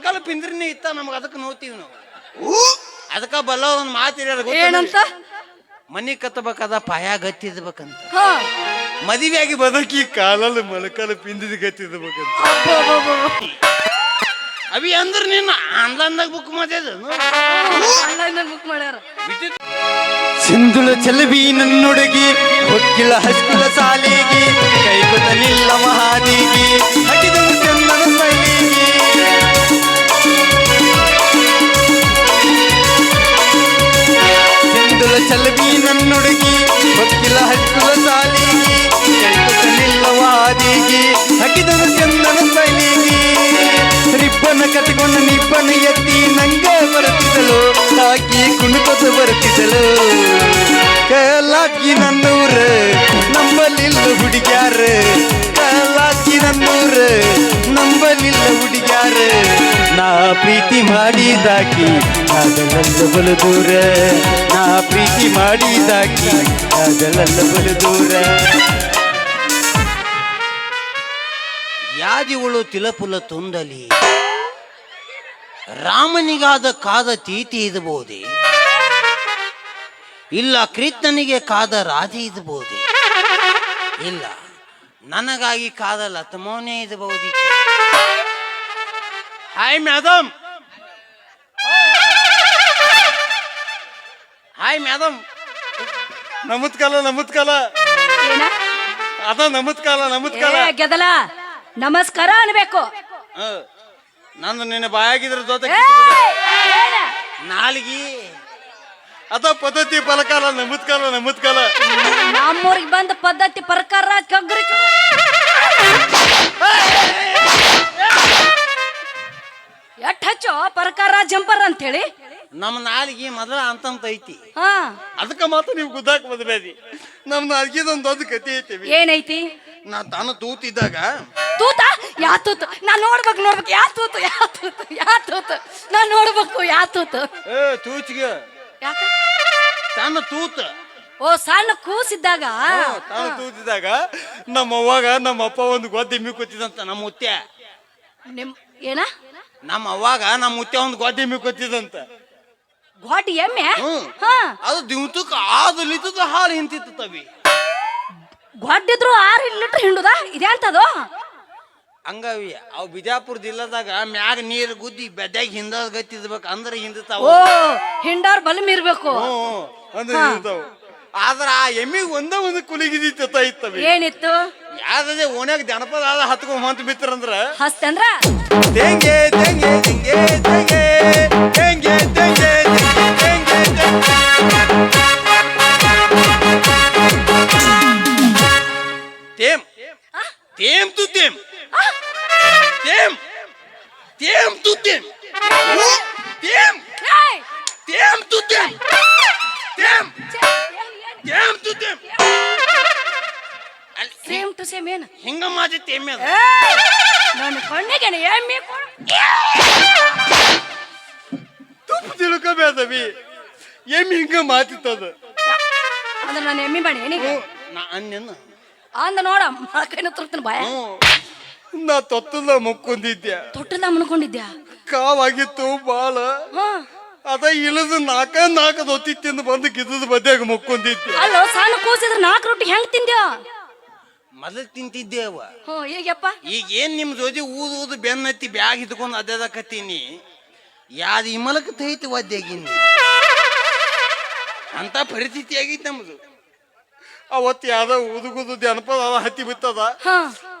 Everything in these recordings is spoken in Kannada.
ಮೊಳಕಾಲ ಪಿಂದ್ರಿನೇ ಇತ್ತ ನಮ್ಗೆ ಅದಕ್ಕೆ ನೋಡ್ತೀವಿ ನಾವು. ಅದಕ್ಕ ಬಲ್ಲ ಒಂದು ಮಾತು ಏನಂತ? ಮನಿ ಕತ್ತಬೇಕಾದ ಪಾಯ ಗತ್ತಿದ್ಬೇಕಂತ ಹಾ. ಮದುವೆಯಾಗಿ ಬದುಕಿ ಕಾಲಲ್ಲಿ ಮೊಳಕಾಲ ಪಿಂದಿದ ಗತ್ತಿದ್ಬೇಕಂತ ಅವಿ ಅಂದ್ರೆ ನಿನ್ನ ಆನ್ಲೈನ್ದಾಗ ಬುಕ್ ಮಾಡ್ಯದ ಆನ್ಲೈನ್ ಬುಕ್ ಮಾಡ್ಯಾರ. ಸಿಂಧುಳ ಚಲವಿ ನನ್ನೊಡಗಿ ಹೊಕ್ಕಿಲ ಹಸ್ಕುಲ ಸಾಲಿಗೆ ಹಾಕಿ ಕುಣಿತದ ವರ್ತಿಸಲು ಕಲಾಕಿ ನನ್ನೂರ, ನಂಬಲಿಲ್ಲ ಹುಡುಗ್ಯಾರ. ಕಲಾಕಿ ನನ್ನೂರ, ನಂಬಲಿಲ್ಲ ಹುಡುಗ್ಯಾರ. ನಾ ಪ್ರೀತಿ ಮಾಡಿದಾಕಿ ಅದಲ್ಲ ಬಲು ದೂರ ನಾ ಪ್ರೀತಿ ಮಾಡಿದಾಕಿ ಅದಲ್ಲ ಬಲು ದೂರ ಯಾದಿಗಳು ತಿಲಪುಲ ತುಂದಲಿ. ರಾಮನಿಗಾದ ಕಾದ ತೀತಿ ಇದ್ಬೋದೆ? ಇಲ್ಲ ಕೃಷ್ಣನಿಗೆ ಕಾದ ರಾಧೆ ಇದ್ಬೋದೆ? ಇಲ್ಲ ನನಗಾಗಿ ಕಾದ ಲತಮೋನೇ ಇದ್ಬೋದಿತ್ತು ಹಾಯ್ ಮ್ಯಾಡಮ್ ಹಾಯ್ ಮ್ಯಾಡಮ್ ನಮತ್ಕಾಲ ನಮತ್ಕಾಲ ಏನ? ಅದ ನಮತ್ಕಾಲ ನಮತ್ಕಾಲ ಗೆದಲ ನಮಸ್ಕಾರ ಅನ್ಬೇಕು. ಹ. ನಂದು ನಿನ್ನ ಬಾಯಾಗಿದ್ರ ಜೊತೆ ನಾಲ್ಗಿ. ಅದ ಪದ್ಧತಿ ಫಲಕಾಲ ನಮತ್ಕಾಲ ನಮತ್ಕಾಲ ನಮ್ಮೂರಿಗೆ ಬಂದ ಪದ್ಧತಿ ಪರಕಾರ ಕಗ್ರಿ. ಎಟ್ ಹಚ್ಚೋ ಪರಕಾರ ಜಂಪರ್ ಅಂತ ಹೇಳಿ ನಮ್ಮ ನಾಲ್ಗಿ ಮೊದಲ ಅಂತಂತ ಐತಿ. ಅದಕ್ಕೆ ಮಾತ್ರ ನೀವು ಗುದ್ದಾಕ ಬಂದ್ಬೇಡಿ ನಮ್ಮ ನಾಲ್ಗಿದೊಂದು ದೊಡ್ಡ ಕತಿ ಐತಿ. ಏನೈತಿ? ನಾ ತಾನು ತೂತಿದ್ದಾಗ ತೂತ ಯಾ ತೂತು ನಾ ನೋಡ್ಬೇಕು ನೋಡ್ಬೇಕು. ಯಾ ತೂತು ಯಾ ತೂತು ಯಾ ತೂತು ನಾ ನೋಡ್ಬೇಕು ಯಾ ತೂತು ಏ ತೂಚಿಗೆ. ಯಾಕ? ತೂತ. ಓ ಸಣ್ಣ ಕೂಸಿದ್ದಾಗ? ತಾನು ತೂತಿದ್ದಾಗ ನಮ್ಮ ಅವ್ವಾಗ ನಮ್ಮ ಅಪ್ಪ ಒಂದು ಗೊದ್ದೆಮ್ಮಿ ಕೂತಿದಂತ ನಮ್ಮ ಮುತ್ಯ. ನಿಮ್ ಏನ? ನಮ್ಮ ಅವ್ವಾಗ ನಮ್ಮ ಮುತ್ಯ ಒಂದು ಗೊದ್ದೆಮ್ಮಿ ಕೂತಿದಂತ ಘಾಟಿ ಎಮ್ಮೆ? ಹ್ಮ್. ಹಾ. ಅದು ದಿವ್ಸಕ್ಕೆ ಆದು ಲಿತದ ಹಾಲು ಹಿಂತಿತ್ತು ತವಿ ಗೊಡ್ಡಿದ್ರು ಆರು ಲೀಟರ್ ಹಿಂಡುದ? ಇದೆ ಅಂತದು ಹಂಗವಿ ಅವು ಬಿಜಾಪುರ ಜಿಲ್ಲಾದಾಗ ಮ್ಯಾಗ ನೀರು ಗುದ್ದಿ ಬೆದ್ದಾಗ ಹಿಂದ ಗತ್ತಿದ್ಬೇಕು ಅಂದ್ರೆ ಹಿಂದತಾವ ಓ ಹಿಂಡಾರ್ ಬಲಮ್ ಇರ್ಬೇಕು. ಅಂದ್ರೆ ಆದ್ರೆ ಹಿಂದತಾವು ಆದ್ರ ಆ ಎಮ್ಮಿಗೆ ಒಂದೇ ಒಂದು ಕುಲಿಗಿದಿತ್ತ ಇತ್ತವಿ. ಏನಿತ್ತು? ಯಾವ್ದೇ ಓಣ್ಯಾಗ ಜನಪದ ಆದ ಹತ್ಕೊಂಡ್ ಹೊಂತ ಬಿತ್ತರಂದ್ರ ಹಸ್ತಂದ್ರ ತೆಂಗೆ ತೆಂಗೆ ತೆಂಗೆ ತೆಂಗೆ ತೆಂಗೆ ತೆಂಗೆ ತೆಂಗೆ ತೆಂಗೆ ತೇಮ್ ತೇಮ್ ತು ತೇಮ್. Тем тутым! Э? Тем! Тем тутым! Тем! Тем тутым! ಸೇಮ್ ಟು ಸೇಮ್ ಏನು? ಹಿಂಗ ಮಾದಿತ್ತು ಎಮ್ಮೆ ಅದು. ನನ್ನ ಕಣ್ಣಿಗೆ ಎಮ್ಮೆ ತುಪ್ಪ ತಿಳ್ಕೊಬೇಡವಿ ಎಮ್ಮಿ ಹಿಂಗ ಮಾತಿತ್ತದ ಅಂದ್ರೆ ನಾನು ಎಮ್ಮೆ ಮಾಡಿ ಏನಿಗೆ ಅಂದ ನೋಡ ಮೊಳಕೈನ ತುರ್ತನ ಭಯ ಹ್ಞೂ ನಾ ತೊತ್ತದ ಮುಕ್ಕೊಂಡಿದ್ದೆ ತೊಟ್ಟದ ಮುನ್ಕೊಂಡಿದ್ಯಾ ಕಾವಾಗಿತ್ತು ಬಾಳ ಹಾ. ಅದ ಇಳಿದು ನಾಕ ನಾಕ ದೊತ್ತಿ ತಿಂದು ಬಂದು ಗಿದ್ದದ ಬದ್ಯಾಗ ಮುಕ್ಕೊಂಡಿದ್ದೆ ಅಲ್ಲೋ ಸಣ್ಣ ಕೂಸಿದ್ರ ನಾಲ್ಕು ರೊಟ್ಟಿ ಹೆಂಗ್ ತಿಂದ್ಯಾ? ಮೊದಲು ತಿಂತಿದ್ದೇವ ಹ್ಞೂ ಈಗಪ್ಪ ಈಗ ಏನ್ ನಿಮ್ ಜೊತೆ ಊದು ಊದು ಬೆನ್ನತ್ತಿ ಬ್ಯಾಗ್ ಹಿಡ್ಕೊಂಡು ಅದೇದಕತ್ತೀನಿ ಯಾದ ಇಮಲಕ ತೈತಿ ಒದ್ದೆಗಿನಿ ಅಂತ ಪರಿಸ್ಥಿತಿ ಆಗೈತಿ ನಮ್ದು. ಅವತ್ತು ಯಾವ್ದೋ ಉದುಗುದು ಜನಪದ ಅದ ಹತ್ತಿ ಬಿತ್ತದ. ಹಾ.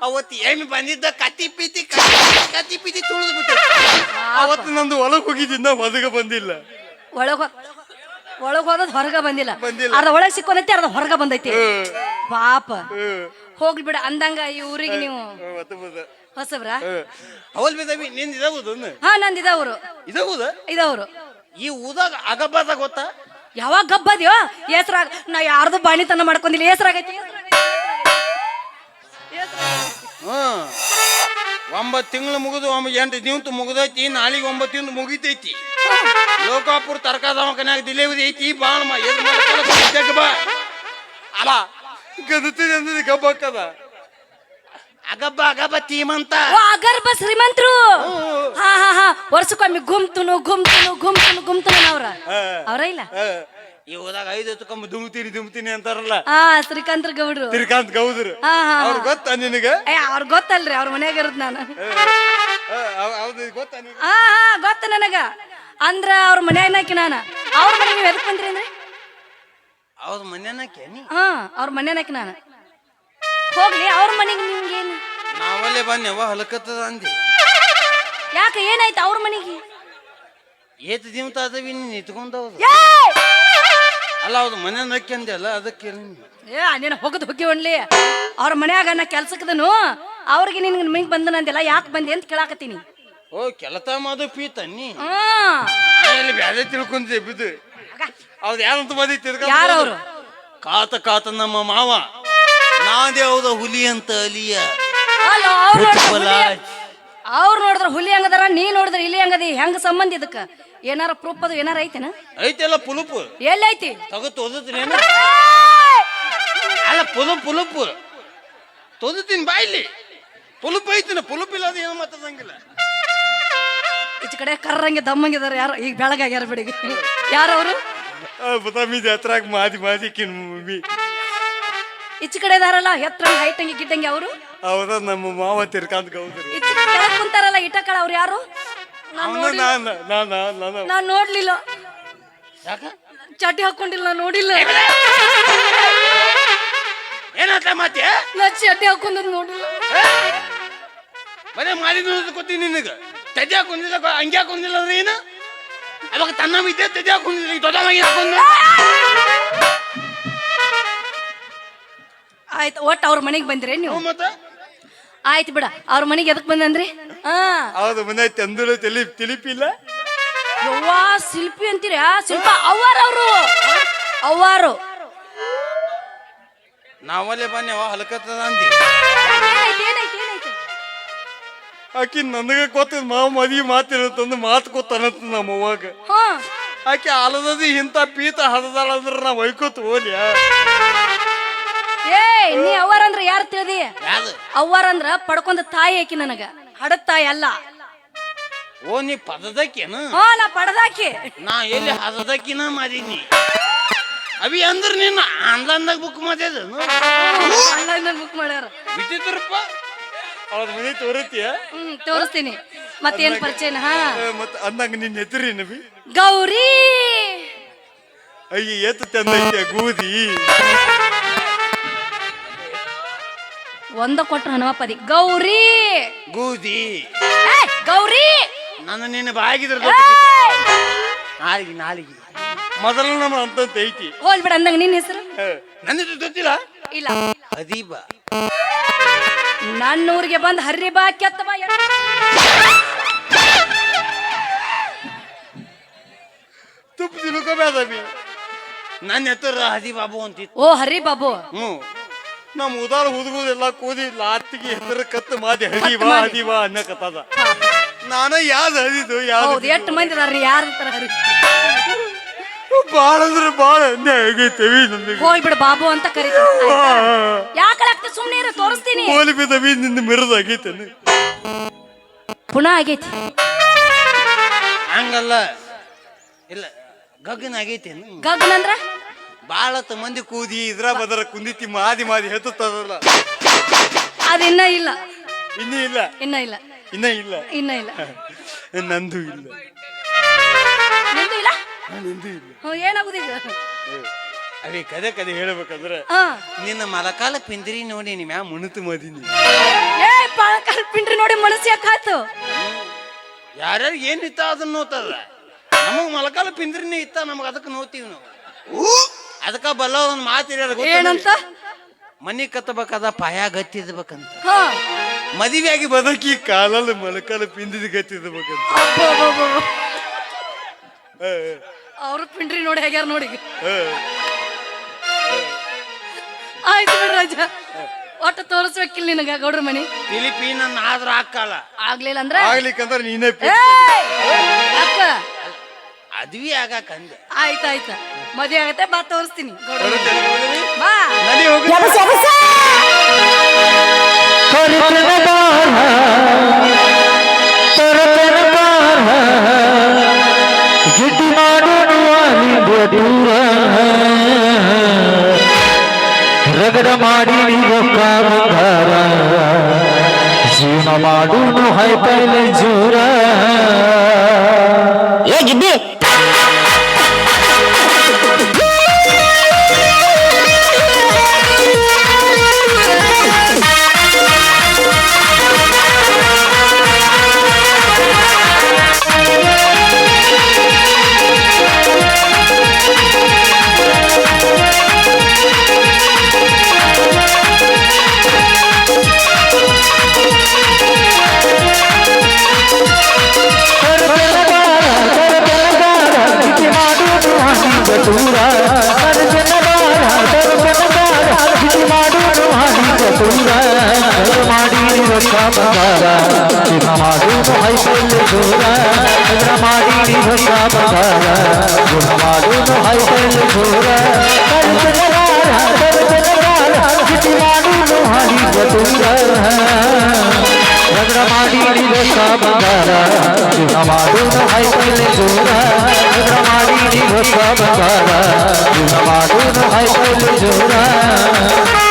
ಅವತ್ತು ಏಮಿ ಬಂದಿದ್ದ ಕತಿ ಪೀತಿ ಕತಿ ಪೀತಿ ತುಳಿದು ಬಿಟ್ಟು ಅವತ್ತು ನಂದು ಒಳಗೆ ಹೋಗಿದ್ದಿಂದ ಹೊರಗೆ ಬಂದಿಲ್ಲ. ಒಳಗ ಒಳಗೆ ಹೋದದ್ ಹೊರಗ ಬಂದಿಲ್ಲ. ಬಂದಿಲ್ಲ. ಅರ್ಧ ಒಳಗ್ ಸಿಕ್ಕೊಂಡೈತಿ ಅರ್ಧ ಹೊರಗ ಬಂದೈತಿ. ಪಾಪ. ಹೋಗ್ಲಿ ಬಿಡ ಅಂದಂಗ ಈ ಊರಿಗೆ ನೀವು. ಅವತ್ತು ಬಂದ. ಹೊಸಬ್ರ. ಅವಲ್ ಬೇದವಿ ನಿಂದ ಇದಾವುದು ಹಾ ನಂದ್ ಇದಾವ್ರು. ಇದಾಗುದ? ಇದಾವ್ರು. ಈ ಊದಾಗ ಅಗಬಾದ ಗೊತ್ತಾ? ಯಾವಾಗ ಗಬ್ಬದ್ಯೋ? ಹೆಸ್ರಾಗ ನಾ ಯಾರ್ದು ಬಾಣಿತನ ಮಾಡ್ಕೊಂಡಿಲ್ಲ ಹೆಸ್ರಾಗೈತಿ ಹ್ಮ್. ಒಂಬತ್ತು ತಿಂಗಳು ಮುಗಿದು ಒಂಬ ಎಂಟು ದಿವ್ಸ ಮುಗಿದೈತಿ ನಾಳೆಗೆ ಒಂಬತ್ತು ದಿನ ಮುಗಿತೈತಿ. ಲೋಕಾಪುರ ತರಕಾರಿ ದವಾಖಾನ್ಯಾಗ ಡಿಲಿವರಿ ಐತಿ ಬಾಳ ಬಾ. ಅಲ್ಲ ಗದತಿ ಗಬ್ಬ ಹಾಕದ? ಅಗಬ್ಬ ಅಗಬ್ಬ ತೀಮಂತ. ಓ ಅಗರ್ಭ ಶ್ರೀಮಂತರು. ಹಾ ಹಾ ಹಾ. ವರ್ಷಕ್ಕೊಮ್ಮೆ ಗುಮ್ತುನು ಗುಮ್ತುನು ಗುಮ್ತುನು ಗುಮ್ತುನು ಅವ್ರ. ಅವ್ರ ಇಲ್ಲ? ಈ ಹೋದಾಗ ಐದು ಹೊತ್ತುಕೊಂಬ ದುಮ್ತೀನಿ ದುಮ್ತೀನಿ ಅಂತಾರಲ್ಲ. ಹಾ ಶ್ರೀಕಾಂತ್ರ ಗೌಡ್ರು. ಶ್ರೀಕಾಂತ್ ಗೌಡ್ರು. ಹಾ ಹಾ ಅವ್ರ ಗೊತ್ತಾ ನಿನಗೆ? ಏ ಅವ್ರ ಗೊತ್ತಲ್ರಿ ಅವ್ರ ಮನ್ಯಾಗ ಇರೋದ್ ನಾನು. ಹೌದು ಗೊತ್ತಾ ನಿನಗ? ಹಾ ಹಾ ಗೊತ್ತ ನನಗ. ಅಂದ್ರ ಅವ್ರ ಮನ್ಯಾಗ ನಾಕಿ ನಾನು. ಅವ್ರ ಮನೆ ನೀವು ಎದಕ್ ಬಂದ್ರಿ ಅಂದ್ರೆ? ಅವ್ರ ಮನೆನಕ್ಕೆ ನೀ ಹಾ ಅವ್ರ ಮನ್ಯಾನಾಕಿ ನಾನು. ಹೋಗ್ಲಿ ಅವ್ರ ಮನೆಗೆ ನಿಮ್ಗೇನು ನಾವಲ್ಲೇ ಬನ್ಯವ ಹಲಕತ್ತದ ಅಂದಿ. ಯಾಕೆ ಏನಾಯ್ತು ಅವ್ರ ಮನೆಗೆ? ಏತ್ ದಿವಸ ಅದವಿ ಏಯ್! ಅಲ್ಲ ಅವ್ರ ಮನೆ ನಕ್ಕಿ ಅಂದೆ ಅಲ್ಲ ಅದಕ್ಕೆ. ಏ ನೀನು ಹೋಗದ್ ಹೋಗಿ ಒಣ್ಲಿ. ಅವ್ರ ಮನ್ಯಾಗ ನಾ ಕೆಲ್ಸಕ್ಕದನು ಅವ್ರಿಗೆ ನಿನ್ಗೆ ಮಿಂಗ್ ಬಂದನಂದಿಲ್ಲ ಯಾಕೆ ಬಂದೆ ಅಂತ ಕೇಳಾಕತ್ತೀನಿ. ಓ ಕೆಲತ ಮಾದು ಪೀ ತನ್ನಿ ಹಾ. ಆಮೇಲೆ ಬ್ಯಾರೆ ತಿಳ್ಕೊಂಡೆ ಬಿದ್ದು ಅವ್ರು ಯಾರಂತ ಬಂದಿ ಯಾರು ಅವರು? ಕಾತ ಕಾತ ನಮ್ಮ ಮಾವ. ನಾದೇ ಅವ್ರ ಹುಲಿ ಅಂತ ಅಲಿಯ. ಅವ್ರು ನೋಡಿದ್ರ ಹುಲಿ ಹಂಗದಾರ ನೀ ನೋಡಿದ್ರ ಇಲ್ಲಿ ಹಂಗದಿ ಹೆಂಗ ಸಂಬಂಧ ಇದಕ್ಕ? ಏನಾರ ಪ್ರೂಫ್ ಅದು ಏನಾರ ಐತೆನ? ಐತೆಲ್ಲ ಪುಲುಪು. ಎಲ್ಲೈತಿ? ಐತಿ ಓದತ್ರೇನು ಅಲ್ಲ ಪುಲುಪು ಪುಲುಪ್. ತೊದತೀನಿ ಬಾಯಿಲಿ ಪುಲುಪ್ ಐತಿನ? ಪುಲುಪ್ ಇಲ್ಲ ಅದು ಏನು ಮಾತಾಡಂಗಿಲ್ಲ ಈಚ ಕಡೆ ಕರ್ರಂಗೆ ದಮ್ಮಂಗಿದಾರೆ ಯಾರು? ಈಗ ಬೆಳಗಾಗ್ಯಾರ ಬಿಡಿಗೆ ಯಾರು ಅವರು? ಬದಾಮಿ ಜಾತ್ರಾಗ ಮಾದಿ ಮಾದಿ ಕಿನ್ ಮಮ್ಮಿ ಈಚ ಕಡೆ ಇದಾರಲ್ಲ ಎತ್ತರ ಹೈಟಂಗಿ ಗಿಟ್ಟಂಗಿ ಅವರು? ಅವರ ನಮ್ಮ ಮಾವ ತಿರ್ಕಾಂತ್ ಗೌದರು ಈಚ ಕೆಳಗ್ ಕುಂತಾರಲ್ಲ ಇಟಕಳ ಅವ್ರು ಯಾರು? ಅವನು ನಾನು ನಾನು ನಾನು ನಾನ್. ನೋಡ್ಲಿಲ್ಲ. ಯಾಕ? ಚಡ್ಡಿ ಹಾಕೊಂಡಿಲ್ಲ ನಾನ್ ನೋಡಿಲ್ಲ. ಏನಂತ ಮತ್ತೆ ನಾ ಚಟಿ ಹಾಕೊಂಡ್ ನೋಡಿಲ್ಲ. ಬರೇ ಮಾರಿ ಗೊತ್ತೀನಿ ನಿನಗ. ತಜ್ಜೆ ಹಾಕೊಂಡಿಲ್ಲ ಹಂಗೆ ಹಾಕೊಂಡಿಲ್ಲ ಅಂದ್ರೆ ಏನು? ಅವಾಗ ತನ್ನ ಇದ್ದೆ ತಜ್ಜೆ ಹಾಕೊಂಡಿಲ್ಲ ಈಗ ದೊಡ್ಡ ಮಗಿ ಹಾಕೊಂಡ ಆಯ್ತು ಒಟ್ಟು ಅವ್ರ ಮನೆಗೆ ಬಂದ್ರೆ ನೀವು? ಮತ್ತೆ? ಆಯ್ತು ಬಿಡ ಅವ್ರ ಮನೆಗೆ ಎದಕ್ ಬಂದಂದ್ರಿ ಹೌದು ಮುಂದೆ ತಂದಳು ತಿಲಿ ತಿಲಿಪಿಲ್ಲ ಯವ್ವಾ ಶಿಲ್ಪಿ ಅಂತೀರ? ಶಿಲ್ಪ ಅವ್ವಾರ ಅವರು ಅವ್ವಾರು. ನಾವಲ್ಲೇ ಬನ್ಯವ ಹಲಕತ್ತದ ಅಂದಿ. ಆಕಿ ನನಗ ಗೊತ್ತದ ಮಾವ ಮದಿ ಮಾತಿರತ್ತಂದು ಮಾತು ಗೊತ್ತಾನಂತ ನಮ್ಮ ಅವ್ವಾಗ. ಹಾ. ಆಕೆ ಆಲದದಿ ಇಂಥ ಪೀತ ಹದದಾಳ ಅಂದ್ರೆ ನಾ ಒಯ್ಕೋತ ಹೋಲ್ಯ ಏ ನೀ ಅವ್ವಾರ ಅಂದ್ರ ಯಾರು ತಿಳಿದಿ? ಅವ್ವಾರ ಅಂದ್ರ ಪಡ್ಕೊಂಡ ತಾಯಿ ಆಕಿ ನನಗ. ಹಡದ್ ತಾಯಿ ಅಲ್ಲ ಓ ನೀ ಪದದಕ್ಕೇನು ಹಾ ನಾ ಪಡದಾಕಿ. ನಾ ಎಲ್ಲಿ ಹದದಕ್ಕಿನ ಮಾದೀನಿ ಅವಿ ಅಂದ್ರ ನಿನ್ನ ಆನ್ಲೈನ್ದಾಗ ಬುಕ್ ಮಾಡ್ಯದ ಆನ್ಲೈನ್ ಬುಕ್ ಮಾಡ್ಯಾರ. ವಿಚಿತ್ರಪ್ಪ ಅವ್ರ ಮನೆ ತೋರತಿಯ? ಹ್ಮ್ ತೋರಿಸ್ತೀನಿ. ಮತ್ತೇನ್ ಪರಿಚಯನ ಹಾ? ಮತ್ತ ಅಂದಂಗ ನಿನ್ನ ಹೆಸರಿ ನಬಿ ಗೌರಿ. ಅಯ್ಯ ಎತ್ತ ತಂದೈತೆ ಗೂದಿ. ಒಂದ ಕೊಟ್ರು ಹನುಮಪದಿ ಗೌರಿ! ಗೂದಿ. ಗೌರಿ! ನನ್ನ ನಿನ್ನ ಬಾಗಿದ್ರ! ನಾಳಿಗೆ ನಾಳಿಗೆ ಮೊದಲ ನಮ್ಮ ಅಂತಂತ ಐತಿ. ಹೋಲ್ ಬಿಡ ಅಂದಂಗ ನಿನ್ನ ಹೆಸರು? ನನ್ನ ಗೊತ್ತಿಲ್ಲ. ಇಲ್ಲ. ಅದೀಬ. ನನ್ನ ಊರಿಗೆ ಬಂದ್ ಹರ್ರಿ ಬಾ ಕೆತ್ತ ಬಾ ಎತ್ತ. ತುಪ್ಪ ತಿಳ್ಕೊಬೇದಬಿ ನನ್ನ ಹೆಸರು ಹದಿ ಬಾಬು ಅಂತಿತ್ತು. ಓ ಹರಿ ಬಾಬು. ಹ್ಞೂ. ನಮ್ಮ ಉದಾರ ಹುದುಗುದೆಲ್ಲ ಕೂದಿ ಲಾತಿಗೆ ಹೆಸರು ಕತ್ತು ಮಾದಿ ಹದಿವಾ. ಹದಿವಾ ಅನ್ನಕತ್ತದ ನಾನ ಯಾವ್ದು ಹದಿದು ಯಾವ್ದು ಹೌದು ಎಷ್ಟು ಮಂದಿ ಅದಾರ್ರಿ ಯಾರ ಹರಿ ಬಾಳ ಅಂದ್ರೆ ಬಾಳ ಅನ್ಯಾಯ ಆಗೈತೆವಿ ನಮಗೆ ಹೋಲ್ ಬಿಡು ಬಾಬು ಅಂತ ಕರಿತೀನಿ. ಯಾಕಲಾಗ್ತ ಸುಮ್ಮನೆ ಇರು ತೋರಿಸ್ತೀನಿ. ಕೋಲಿ ಬಿದ್ದವಿ ನಿಂದ ಮಿರದ್ ಆಗೈತೇನು ಪುನಃ ಆಗೈತಿ. ಹಂಗಲ್ಲ. ಇಲ್ಲ ಗಗನ ಆಗೈತೇನು ಗಗನಂದ್ರ ಭಾಳ ಹೊತ್ತು ಮಂದಿ ಕೂದಿ ಇದ್ರ ಬದರ ಕುಂದಿತಿ ಮಾದಿ ಮಾದಿ ಹೆತ್ತದಲ್ಲ ಅದಿನ್ನ ಇಲ್ಲ. ಇನ್ನೂ ಇಲ್ಲ? ಇನ್ನ ಇಲ್ಲ. ಇನ್ನ ಇಲ್ಲ? ಇನ್ನ ಇಲ್ಲ. ನಂದು ಇಲ್ಲ. ನಿಂದು ಇಲ್ಲ? ನಂದು ಇಲ್ಲ. ಹ್ಞೂ ಅದೇ ಕದೆ ಕದೆ ಹೇಳ್ಬೇಕಂದ್ರೆ ಹಾ. ನಿನ್ನ ಮಲಕಾಲ ಪಿಂದ್ರಿ ನೋಡಿ ನಿಮ್ಮ ಮ್ಯಾ ಮುಣುತು ಮದಿನಿ. ಏ ಪಾಳಕಾಲ್ ಪಿಂಡ್ರಿ ನೋಡಿ ಮನಸ್ಸು ಯಾಕಾತು ಯಾರ್ಯಾರು ಏನ್ ಇತ್ತ ಅದನ್ನ ನೋತದ? ನಮಗ್ ಮಲಕಾಲ ಪಿಂದ್ರಿನೇ ಇತ್ತ ನಮಗ್ ಅದಕ್ಕೆ ನೋತೀವಿ ನಾವು. ಅದಕ್ಕ ಬಲ್ಲ ಒಂದ್ ಮಾತು ಏನಂತ? ಮನಿ ಕತ್ತಬೇಕಾದ ಪಾಯ ಗತ್ತಿದ್ಬೇಕಂತ ಹಾ. ಮದುವೆಯಾಗಿ ಬದಕಿ ಕಾಲಲ್ಲಿ ಮೊಳಕಾಲ ಪಿಂದಿದ್ ಗತ್ತಿದ್ಬೇಕಂತ ಅವ್ರ ಪಿಂಡ್ರಿ ನೋಡಿ ಹೇಗ್ಯಾರ ನೋಡಿ. ಆಯ್ತು ಬಿಡ್ರಿ ರಾಜ. ಒಟ್ಟು ತೋರಿಸ್ಬೇಕಿಲ್ಲ ನಿನಗ ಗೌಡ್ರ ಮನಿ. ಫಿಲಿಪೀನ್ ಆದ್ರೂ ಹಾಕಲ್ಲ. ಆಗ್ಲಿಲ್ಲ ಅಂದ್ರೆ? ಆಗ್ಲಿಕ್ಕಂದ್ರೆ ನೀನೇ! ಅಕ್ಕ ಅದ್ವಿ ಆಗಾಕ ಅಂದೆ. ಆಯ್ತಾಯ್ತ ಮದ್ವೆ ಆಗತ್ತೆ ಬಾ ತೋರಿಸ್ತೀನಿ. ಮನೆ. ಬಾ ನಡಿ ಹೋಗು ಕಲಿತನ ಬಾರ ತರತನ ಬಾರ ಗಿಡ್ಡಿ ಮಾಡೋನು ಅಲ್ಲಿಂದ ದೂರ ರಗಡ ಮಾಡಿ ರೊಕ್ಕ ಬಂಗಾರ ಜೀವನ ಮಾಡೋನು ಹೈಪೈಲೆ ಜೋರ ಏ ಗಿಡ್ಡಿ ರಗಡ ಮಾಡಿ ಬಂಗಾರ ಜೀವನ ಮಾಡೋನು ಹೈಪೈಲೆ ಜೋರ ರಗಡ ಮಾಡಿ ಬಂಗಾರ ಜೀವನ ಮಾಡೋನು ಹೈಪೈಲೆ ಜೋರ ರಾತ್ರಿ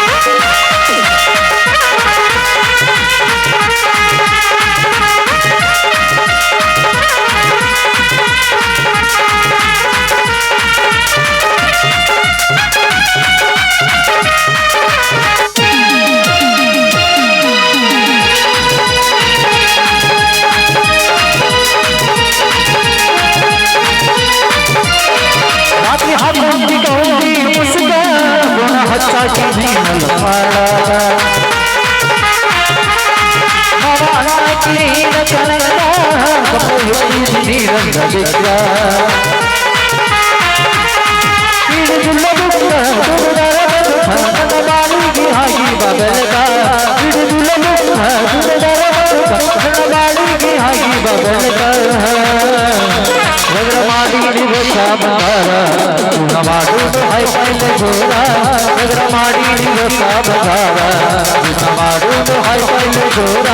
ಜೋರ ರಗಡ ಮಾಡಿ ರಸ ಬಂಗಾರ ಗುಣ ಮಾಡುವುದು ಹೈಪೈಲೆ ಜೋರ